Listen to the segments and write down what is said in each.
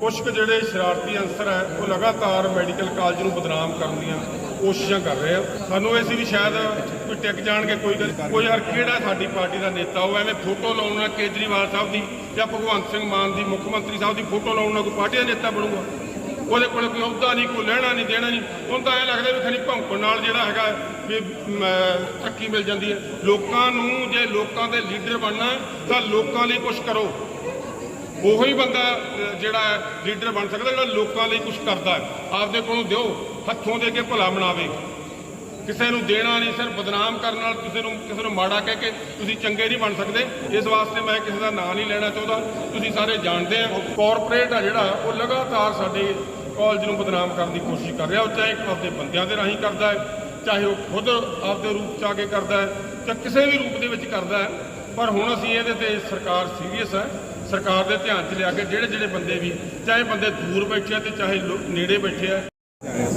ਕੁਝ ਕੁ ਜਿਹੜੇ ਸ਼ਰਾਰਤੀ ਅੰਸਰ ਹੈ ਉਹ ਲਗਾਤਾਰ ਮੈਡੀਕਲ ਕਾਲਜ ਨੂੰ ਬਦਨਾਮ ਕਰਨ ਦੀਆਂ ਕੋਸ਼ਿਸ਼ਾਂ ਕਰ ਰਹੇ ਆ। ਸਾਨੂੰ ਇਹ ਸੀ ਵੀ ਸ਼ਾਇਦ ਕੋਈ ਟਿਕ ਜਾਣਗੇ ਕੋਈ ਗੱਲ ਕੋਈ ਯਾਰ ਕਿਹੜਾ ਸਾਡੀ ਪਾਰਟੀ ਦਾ ਨੇਤਾ ਉਹ ਐਵੇਂ ਫੋਟੋ ਲਾਉਣ ਨਾਲ ਕੇਜਰੀਵਾਲ ਸਾਹਿਬ ਦੀ ਜਾਂ ਭਗਵੰਤ ਸਿੰਘ ਮਾਨ ਦੀ ਮੁੱਖ ਮੰਤਰੀ ਸਾਹਿਬ ਦੀ ਫੋਟੋ ਲਾਉਣ ਨਾਲ ਕੋਈ ਪਾਰਟੀ ਦਾ ਨੇਤਾ ਬਣੂਗਾ? ਉਹਦੇ ਕੋਲ ਕੋਈ ਅਹੁਦਾ ਨਹੀਂ ਕੋਈ ਲੈਣਾ ਨਹੀਂ ਦੇਣਾ ਨਹੀਂ। ਹੁਣ ਤਾਂ ਇਹ ਲੱਗਦਾ ਵੀ ਖਣੀ ਭੌਂਕਣ ਨਾਲ ਜਿਹੜਾ ਹੈਗਾ ਵੀ ਮ, ਤਰੱਕੀ ਮਿਲ ਜਾਂਦੀ ਹੈ। ਲੋਕਾਂ ਨੂੰ ਜੇ ਲੋਕਾਂ ਦੇ ਲੀਡਰ ਬਣਨਾ ਤਾਂ ਲੋਕਾਂ ਲਈ ਕੁਝ ਕਰੋ। ਉਹੀ ਬੰਦਾ ਜਿਹੜਾ ਹੈ ਲੀਡਰ ਬਣ ਸਕਦਾ, ਜਿਹੜਾ ਲੋਕਾਂ ਲਈ ਕੁਝ ਕਰਦਾ ਹੈ। ਆਪਦੇ ਕੋਲੋਂ ਦਿਓ, ਹੱਥੋਂ ਦੇ ਕੇ ਭਲਾ ਬਣਾਵੇ ਕਿਸੇ ਨੂੰ ਦੇਣਾ ਨਹੀਂ ਸਿਰ ਬਦਨਾਮ ਕਰਨ ਨਾਲ ਕਿਸੇ ਨੂੰ ਕਿਸੇ ਨੂੰ ਮਾੜਾ ਕਹਿ ਕੇ ਤੁਸੀਂ ਚੰਗੇ ਨਹੀਂ ਬਣ ਸਕਦੇ। ਇਸ ਵਾਸਤੇ ਮੈਂ ਕਿਸੇ ਦਾ ਨਾਂ ਨਹੀਂ ਲੈਣਾ ਚਾਹੁੰਦਾ। ਤੁਸੀਂ ਸਾਰੇ ਜਾਣਦੇ ਆ ਕਾਰਪੋਰੇਟ ਆ ਜਿਹੜਾ, ਉਹ ਲਗਾਤਾਰ ਸਾਡੇ ਕਾਲਜ ਨੂੰ ਬਦਨਾਮ ਕਰਨ ਦੀ ਕੋਸ਼ਿਸ਼ ਕਰ ਰਿਹਾ। ਉਹ ਚਾਹੇ ਆਪਦੇ ਬੰਦਿਆਂ ਦੇ ਰਾਹੀਂ ਕਰਦਾ ਹੈ, ਚਾਹੇ ਉਹ ਖੁਦ ਆਪਦੇ ਰੂਪ ਚ ਆ ਕੇ ਕਰਦਾ ਹੈ, ਜਾਂ ਕਿਸੇ ਵੀ ਰੂਪ ਦੇ ਵਿੱਚ ਕਰਦਾ ਹੈ। ਪਰ ਹੁਣ ਅਸੀਂ ਇਹਦੇ ਤੇ ਸਰਕਾਰ ਸੀਰੀਅਸ ਹੈ। ਸਰਕਾਰ ਦੇ ਧਿਆਨ 'ਚ ਲਿਆ ਕੇ ਜਿਹੜੇ ਜਿਹੜੇ ਬੰਦੇ ਵੀ ਚਾਹੇ ਬੰਦੇ ਦੂਰ ਬੈਠੇ ਆ ਤੇ ਚਾਹੇ ਨੇੜੇ ਬੈਠੇ ਆ।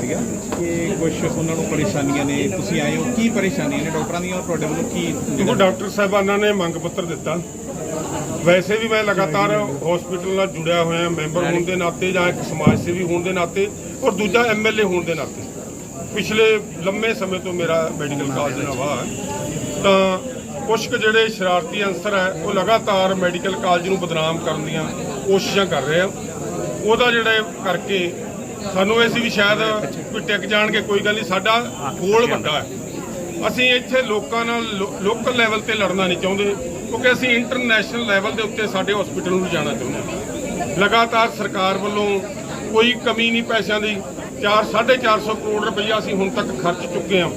ਸੀਗਾ ਕਿ ਕੁਝ ਉਹਨਾਂ ਨੂੰ ਪਰੇਸ਼ਾਨੀਆਂ ਨੇ ਤੁਸੀਂ ਆਏ ਹੋ ਕੀ ਪਰੇਸ਼ਾਨੀਆਂ ਨੇ ਡਾਕਟਰਾਂ ਦੀਆਂ ਔਰ ਤੁਹਾਡੇ ਵੱਲੋਂ ਕੀ ਦੇਖੋ ਡਾਕਟਰ ਸਾਹਿਬਾਨਾਂ ਨੇ ਮੰਗ ਪੱਤਰ ਦਿੱਤਾ। ਵੈਸੇ ਵੀ ਮੈਂ ਲਗਾਤਾਰ ਹਸਪੀਟਲ ਨਾਲ ਜੁੜਿਆ ਹੋਇਆ ਮੈਂਬਰ ਹੋਣ ਦੇ ਨਾਤੇ ਜਾਂ ਇੱਕ ਸਮਾਜ ਸੇਵੀ ਹੋਣ ਦੇ ਨਾਤੇ ਔਰ ਦੂਜਾ ਐਮਐਲਏ ਹੋਣ ਦੇ ਨਾਤੇ। ਪਿਛਲੇ ਲੰਮੇ ਸਮੇਂ ਤੋਂ ਮੇਰਾ ਮੈਡੀਕਲ ਕਾਲਜ ਨਾਲ ਵਾਹ ਤਾਂ ਕੁਝ ਕੁ ਜਿਹੜੇ ਸ਼ਰਾਰਤੀ ਅੰਸਰ ਹੈ, ਉਹ ਲਗਾਤਾਰ ਮੈਡੀਕਲ ਕਾਲਜ ਨੂੰ ਬਦਨਾਮ ਕਰਨ ਦੀਆਂ ਕੋਸ਼ਿਸ਼ਾਂ ਕਰ ਰਹੇ ਆ। ਉਹਦਾ ਜਿਹੜਾ ਕਰਕੇ ਸਾਨੂੰ ਇਹ ਸੀ ਵੀ ਸ਼ਾਇਦ ਕੋਈ ਟਿਕ ਜਾਣਗੇ, ਕੋਈ ਗੱਲ ਨਹੀਂ, ਸਾਡਾ ਗੋਲ ਵੱਡਾ ਹੈ। ਅਸੀਂ ਇੱਥੇ ਲੋਕਾਂ ਨਾਲ ਲੋਕਲ ਲੈਵਲ ਤੇ ਲੜਨਾ ਨਹੀਂ ਚਾਹੁੰਦੇ, ਕਿਉਂਕਿ ਅਸੀਂ ਇੰਟਰਨੈਸ਼ਨਲ ਲੈਵਲ ਦੇ ਉੱਤੇ ਸਾਡੇ ਹਸਪੀਟਲ ਨੂੰ ਜਾਣਾ ਚਾਹੁੰਦੇ ਹਾਂ। ਲਗਾਤਾਰ ਸਰਕਾਰ ਵੱਲੋਂ ਕੋਈ ਕਮੀ ਨਹੀਂ ਪੈਸਿਆਂ ਦੀ। 4 450 ਕਰੋੜ ਰੁਪਈਆ ਅਸੀਂ ਹੁਣ ਤੱਕ ਖਰਚ ਚੁੱਕੇ ਹਾਂ।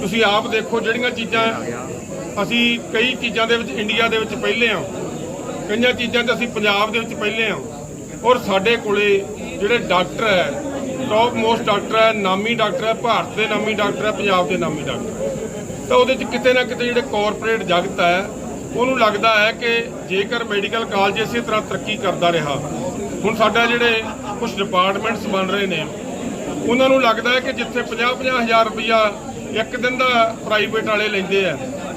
ਤੁਸੀਂ ਆਪ ਦੇਖੋ ਜਿਹੜੀਆਂ ਚੀਜ਼ਾਂ ਅਸੀਂ ਕਈ ਚੀਜ਼ਾਂ ਦੇ ਵਿੱਚ ਇੰਡੀਆ ਦੇ ਵਿੱਚ ਪਹਿਲੇ ਹਾਂ ਕਈਆਂ ਚੀਜ਼ਾਂ 'ਚ ਅਸੀਂ ਪੰਜਾਬ ਦੇ ਵਿੱਚ ਪਹਿਲੇ ਹਾਂ ਔਰ ਸਾਡੇ ਕੋਲੇ ਜਿਹੜੇ ਡਾਕਟਰ ਹੈ ਟੌਪ ਮੋਸਟ ਡਾਕਟਰ ਹੈ, ਨਾਮੀ ਡਾਕਟਰ ਹੈ, ਭਾਰਤ ਦੇ ਨਾਮੀ ਡਾਕਟਰ ਹੈ, ਪੰਜਾਬ ਦੇ ਨਾਮੀ ਡਾਕਟਰ ਹੈ। ਤਾਂ ਉਹਦੇ 'ਚ ਕਿਤੇ ਨਾ ਕਿਤੇ ਜਿਹੜੇ ਕਾਰਪੋਰੇਟ ਜਗਤ ਹੈ, ਉਹਨੂੰ ਲੱਗਦਾ ਹੈ ਕਿ ਜੇਕਰ ਮੈਡੀਕਲ ਕਾਲਜ ਇਸੇ ਤਰ੍ਹਾਂ ਤਰੱਕੀ ਕਰਦਾ ਰਿਹਾ, ਹੁਣ ਸਾਡਾ ਜਿਹੜੇ ਕੁਝ ਡਿਪਾਰਟਮੈਂਟਸ ਬਣ ਰਹੇ ਨੇ, ਉਹਨਾਂ ਨੂੰ ਲੱਗਦਾ ਹੈ ਕਿ ਜਿੱਥੇ 50-50 ਹਜ਼ਾਰ ਰੁਪਈਆ ਇੱਕ ਦਿਨ ਦਾ ਪ੍ਰਾਈਵੇਟ ਵਾਲੇ ਲੈਂਦੇ ਆ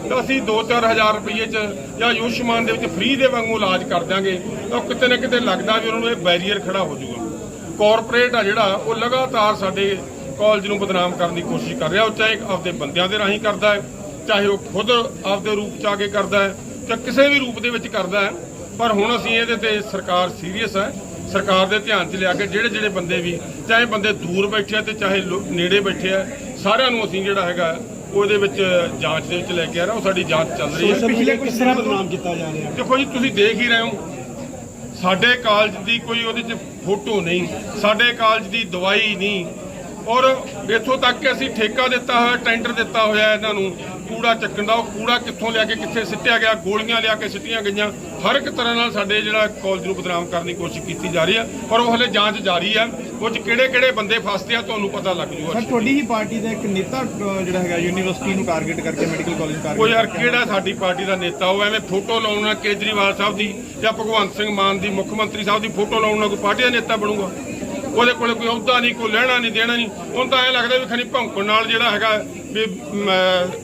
ਤਾਂ ਅਸੀਂ 2-4 ਹਜ਼ਾਰ ਰੁਪਈਏ ਚ ਜਾਂ ਆਯੁਸ਼ਮਾਨ ਦੇ ਵਿੱਚ ਫ੍ਰੀ ਦੇ ਵਾਂਗੂ ਇਲਾਜ ਕਰ ਦਿਆਂਗੇ, ਤਾਂ ਕਿਤੇ ਨਾ ਕਿਤੇ ਲੱਗਦਾ ਵੀ ਉਹਨਾਂ ਨੂੰ ਇਹ ਬੈਰੀਅਰ ਖੜਾ ਹੋ ਜਾਊਗਾ। ਕਾਰਪੋਰੇਟ ਆ ਜਿਹੜਾ, ਉਹ ਲਗਾਤਾਰ ਸਾਡੇ ਕਾਲਜ ਨੂੰ ਬਦਨਾਮ ਕਰਨ ਦੀ ਕੋਸ਼ਿਸ਼ ਕਰ ਰਿਹਾ, ਉਹ ਚਾਹੇ ਆਪਦੇ ਬੰਦਿਆਂ ਦੇ ਰਾਹੀਂ ਕਰਦਾ ਹੈ, ਚਾਹੇ ਉਹ ਖੁਦ ਆਪਦੇ ਰੂਪ ਚ ਆ ਕੇ ਕਰਦਾ ਹੈ, ਜਾਂ ਕਿਸੇ ਵੀ ਰੂਪ ਦੇ ਵਿੱਚ ਕਰਦਾ ਹੈ, ਪਰ ਹੁਣ ਅਸੀਂ ਇਹਦੇ ਤੇ ਸਰਕਾਰ ਸੀਰੀਅਸ ਹੈ। ਸਰਕਾਰ ਦੇ ਧਿਆਨ 'ਚ ਲਿਆ ਕੇ ਜਿਹੜੇ ਜਿਹੜੇ ਬੰਦੇ ਵੀ, ਚਾਹੇ ਬੰਦੇ ਦੂਰ ਬੈਠੇ ਆ ਤੇ ਚਾਹੇ ਨੇੜੇ ਬੈਠੇ ਆ, ਸਾਰਿਆਂ ਨੂੰ ਅਸੀਂ ਜਿਹੜਾ ਹੈਗਾ ਉਹਦੇ ਵਿੱਚ ਜਾਂਚ ਦੇ ਵਿੱਚ ਲੈ ਕੇ ਆ ਰਹੇ ਉਹ ਸਾਡੀ ਜਾਂਚ ਚੱਲ ਰਹੀ ਹੈ। ਪਿਛਲੇ ਕਿਸ ਤਰ੍ਹਾਂ ਬਦਨਾਮ ਕੀਤਾ ਜਾ ਰਿਹਾ? ਦੇਖੋ ਜੀ ਤੁਸੀਂ ਦੇਖ ਹੀ ਰਹੇ ਹੋ। ਸਾਡੇ ਕਾਲਜ ਦੀ ਕੋਈ ਉਹਦੇ 'ਚ ਫੋਟੋ ਨਹੀਂ। ਸਾਡੇ ਕਾਲਜ ਦੀ ਦਵਾਈ ਨਹੀਂ। ਔਰ ਇੱਥੋਂ ਤੱਕ ਕਿ ਅਸੀਂ ਠੇਕਾ ਦਿੱਤਾ ਹੋਇਆ ਟੈਂਡਰ ਦਿੱਤਾ ਹੋਇਆ ਇਹਨਾਂ ਨੂੰ ਕੂੜਾ ਚੱਕਣ ਦਾ ਉਹ ਕੂੜਾ ਕਿੱਥੋਂ ਲਿਆ ਕੇ ਕਿੱਥੇ ਸਿੱਟਿਆ ਗਿਆ ਗੋਲੀਆਂ ਲਿਆ ਕੇ ਸਿੱਟੀਆਂ ਗਈਆਂ। ਹਰ ਇੱਕ ਤਰ੍ਹਾਂ ਨਾਲ ਸਾਡੇ ਜਿਹੜਾ ਕਾਲਜ ਨੂੰ ਬਦਨਾਮ ਕਰਨ ਦੀ ਕੋਸ਼ਿਸ਼ ਕੀਤੀ ਜਾ ਰਹੀ ਹੈ ਪਰ ਉਹ ਹਲੇ ਜਾਂਚ ਜਾਰੀ ਹੈ। ਉਹ 'ਚ ਕਿਹੜੇ ਕਿਹੜੇ ਬੰਦੇ ਫਸਦੇ ਆ ਤੁਹਾਨੂੰ ਪਤਾ ਲੱਗ ਜੂਗਾ। ਸਰ ਤੁਹਾਡੀ ਹੀ ਪਾਰਟੀ ਦਾ ਇੱਕ ਨੇਤਾ ਜਿਹੜਾ ਹੈਗਾ ਯੂਨੀਵਰਸਿਟੀ ਨੂੰ ਟਾਰਗੇਟ ਕਰਕੇ ਮੈਡੀਕਲ ਕਾਲਜ ਟਾਰਗੇਟ ਯਾਰ ਕਿਹੜਾ ਸਾਡੀ ਪਾਰਟੀ ਦਾ ਨੇਤਾ? ਉਹ ਐਵੇਂ ਫੋਟੋ ਲਾਉਣ ਕੇਜਰੀਵਾਲ ਸਾਹਿਬ ਦੀ ਜਾਂ ਭਗਵੰਤ ਸਿੰਘ ਮਾਨ ਦੀ ਮੁੱਖ ਮੰਤਰੀ ਸਾਹਿਬ ਦੀ ਫੋਟੋ ਲਾਉਣ ਕੋਈ ਪਾਰਟੀ ਦਾ ਨੇਤਾ ਬਣੂਗਾ? ਉਹਦੇ ਕੋਲ ਕੋਈ ਅਹੁਦਾ ਨਹੀਂ ਕੋਈ ਲੈਣਾ ਨਹੀਂ ਦੇਣਾ ਨਹੀਂ। ਉਹਨੂੰ ਤਾਂ ਐ ਲੱਗਦਾ ਵੀ ਖਣੀ ਭੌਂਕਣ ਨਾਲ ਜਿਹੜਾ ਹੈਗਾ ਵੀ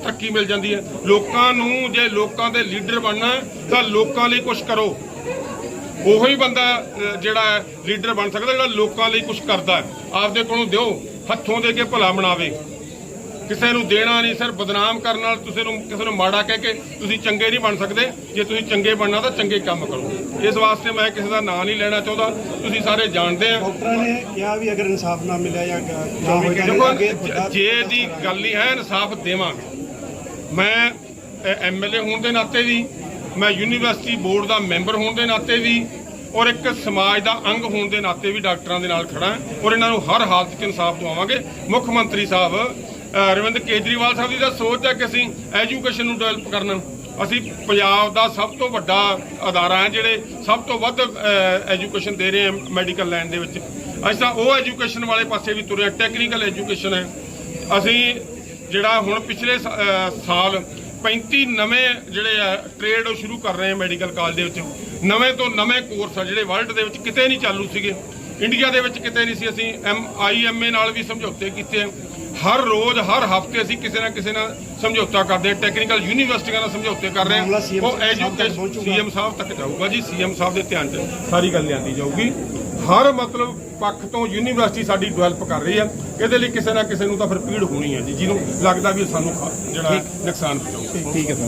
ਤਰੱਕੀ ਮਿਲ ਜਾਂਦੀ ਹੈ। ਲੋਕਾਂ ਨੂੰ ਜੇ ਲੋਕਾਂ ਦੇ ਲੀਡਰ ਬਣਨਾ ਤਾਂ ਲੋਕਾਂ ਲਈ ਕੁਝ ਕਰੋ। ਉਹੀ ਬੰਦਾ ਅਹ, ਜਿਹੜਾ ਲੀਡਰ ਬਣ ਸਕਦਾ ਜਿਹੜਾ ਲੋਕਾਂ ਲਈ ਕੁਝ ਕਰਦਾ ਆਪਦੇ ਕੋਲੋਂ ਦਿਓ ਹੱਥੋਂ ਦੇ ਕੇ ਭਲਾ ਬਣਾਵੇ। ਕਿਸੇ ਨੂੰ ਦੇਣਾ ਨਹੀਂ ਸਿਰ ਬਦਨਾਮ ਕਰਨ ਨਾਲ ਕਿਸੇ ਨੂੰ ਕਿਸੇ ਨੂੰ ਮਾੜਾ ਕਹਿ ਕੇ ਤੁਸੀਂ ਚੰਗੇ ਨਹੀਂ ਬਣ ਸਕਦੇ। ਜੇ ਤੁਸੀਂ ਚੰਗੇ ਬਣਨਾ ਤਾਂ ਚੰਗੇ ਕੰਮ ਕਰੋ। ਇਸ ਵਾਸਤੇ ਮੈਂ ਕਿਸੇ ਦਾ ਨਾਂ ਨਹੀਂ ਲੈਣਾ ਚਾਹੁੰਦਾ। ਤੁਸੀਂ ਸਾਰੇ ਜਾਣਦੇ ਆ। ਡਾਕਟਰਾਂ ਨੇ ਕਿਹਾ ਵੀ ਅਗਰ ਇਨਸਾਫ ਨਾ ਮਿਲਿਆ ਜਾਂ ਨਾ ਅੱਗੇ ਜ- ਦੀ ਗੱਲ ਨਹੀਂ ਹੈ ਇਨਸਾਫ ਦੇਵਾਂਗੇ। ਮੈਂ ਐਮਐਲਏ ਹੋਣ ਦੇ ਨਾਤੇ ਵੀ ਮੈਂ ਯੂਨੀਵਰਸਿਟੀ ਬੋਰਡ ਦਾ ਮੈਂਬਰ ਹੋਣ ਦੇ ਨਾਤੇ ਵੀ ਔਰ ਇੱਕ ਸਮਾਜ ਦਾ ਅੰਗ ਹੋਣ ਦੇ ਨਾਤੇ ਵੀ ਡਾਕਟਰਾਂ ਦੇ ਨਾਲ ਖੜਾ ਹਾਂ ਔਰ ਇਹਨਾਂ ਨੂੰ ਹਰ ਹਾਲਤ 'ਚ ਇਨਸਾਫ ਦਿਵਾਵਾਂਗੇ। ਮੁੱਖ ਮੰਤਰੀ ਸਾਹਿਬ ਅਰਵਿੰਦ ਕੇਜਰੀਵਾਲ ਸਾਹਿਬ ਦੀ ਤਾਂ ਸੋਚ ਹੈ ਕਿ ਅਸੀਂ ਐਜੂਕੇਸ਼ਨ ਨੂੰ ਡਿਵੈਲਪ ਕਰਨਾ। ਅਸੀਂ ਪੰਜਾਬ ਦਾ ਸਭ ਤੋਂ ਵੱਡਾ ਅਦਾਰਾ ਹੈ, ਜਿਹੜੇ ਸਭ ਤੋਂ ਵੱਧ ਐਜੂਕੇਸ਼ਨ ਦੇ ਰਹੇ ਹਾਂ ਮੈਡੀਕਲ ਲਾਈਨ ਦੇ ਵਿੱਚ। ਅਸੀਂ ਤਾਂ ਉਹ ਐਜੂਕੇਸ਼ਨ ਵਾਲੇ ਪਾਸੇ ਵੀ ਤੁਰੇ ਟੈਕਨੀਕਲ ਐਜੂਕੇਸ਼ਨ ਹੈ। ਅਸੀਂ ਜਿਹੜਾ ਹੁਣ ਪਿਛਲੇ ਸਾਲ 35 ਨਵੇਂ ਜਿਹੜੇ ਆ ਟ੍ਰੇਡ ਉਹ ਸ਼ੁਰੂ ਕਰ ਰਹੇ ਹਾਂ ਮੈਡੀਕਲ ਕਾਲਜ ਦੇ ਵਿੱਚ। ਨਵੇਂ ਤੋਂ ਨਵੇਂ ਕੋਰਸ ਆ, ਜਿਹੜੇ ਵਰਲਡ ਦੇ ਵਿੱਚ ਕਿਤੇ ਨਹੀਂ ਚਾਲੂ ਸੀਗੇ। ਇੰਡੀਆ ਦੇ ਵਿੱਚ ਕਿਤੇ ਨਹੀਂ ਸੀ। ਅਸੀਂ ਐਮ ਏ ਨਾਲ ਵੀ ਸਮਝੌਤੇ ਕੀਤੇ ਆ। ਹਰ ਰੋਜ਼ ਹਰ ਹਫ਼ਤੇ ਅਸੀਂ ਕਿਸੇ ਨਾ ਕਿਸੇ ਨਾਲ ਸਮਝੌਤਾ ਕਰਦੇ ਆ ਟੈਕਨੀਕਲ ਯੂਨੀਵਰਸਿਟੀਆਂ ਨਾਲ ਸਮਝੌਤੇ ਕਰ ਰਹੇ CM ਉਹ ਐਜੂਕੇਸ਼ਨ। ਸੀਐਮ ਸਾਹਿਬ ਤੱਕ ਜਾਊਗਾ ਜੀ ਸੀਐਮ ਸਾਹਿਬ ਦੇ ਧਿਆਨ 'ਚ ਸਾਰੀ ਗੱਲ ਲਿਆਂਦੀ ਜਾਊਗੀ। ਹਰ ਮਤਲਬ ਪੱਖ ਤੋਂ ਯੂਨੀਵਰਸਿਟੀ ਸਾਡੀ ਡਿਵੈਲਪ ਕਰ ਰਹੀ ਹੈ। ਇਹਦੇ ਲਈ ਕਿਸੇ ਨਾ ਕਿਸੇ ਨੂੰ ਤਾਂ ਫਿਰ ਪੀੜ ਹੋਣੀ ਹੈ ਜੀ ਜਿਹਨੂੰ ਲੱਗਦਾ ਵੀ ਸਾਨੂੰ ਜਿਹੜਾ ਹੈ ਨੁਕਸਾਨ ਪਹੁੰਚਾਊਗਾ। ਠੀਕ ਹੈ ਸਰ।